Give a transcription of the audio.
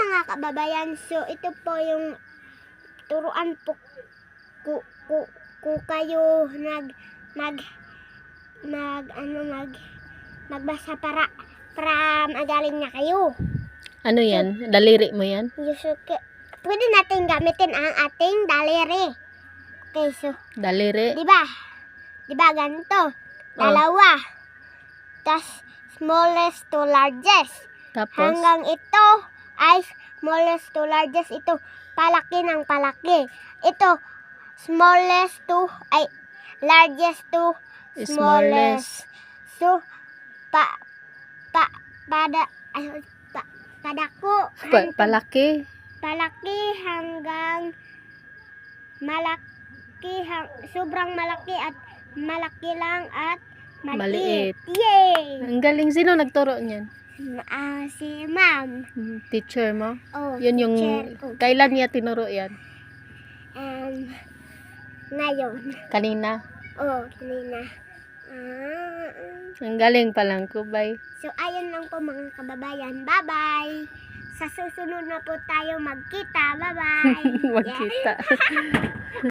mga kababayan, so ito po yung turuan po ku, ku, ku kayo nag nag nag ano nag magbasa para para magaling na kayo. Ano yan? Daliri mo yan? Yusuke. Pwede natin gamitin ang ating daliri. Okay, so, Daliri? di ba? Di ba ganito? Dalawa. Tas smallest to largest. Tapos? Hanggang ito ay smallest to largest. Ito, palaki ng palaki. Ito, smallest to, ay, largest to Smallest. smallest. So, pa, pa, pada, ay, pa, padako. Pa- palaki? palaki hanggang malaki, hang, sobrang malaki at malaki lang at maliit. Maliit. Yay! Ang galing. Sino nagturo niyan? Ah, si ma'am. Hmm, Teacher mo? Oh, Yun yung... teacher ko. Kailan niya tinuro yan? Um, ngayon. Kanina? Oh, kanina. Ah, Ang galing pa lang ko. Bye. so, ayun lang po mga kababayan. Bye-bye! Sa susunod na po tayo magkita. Bye-bye! Magkita.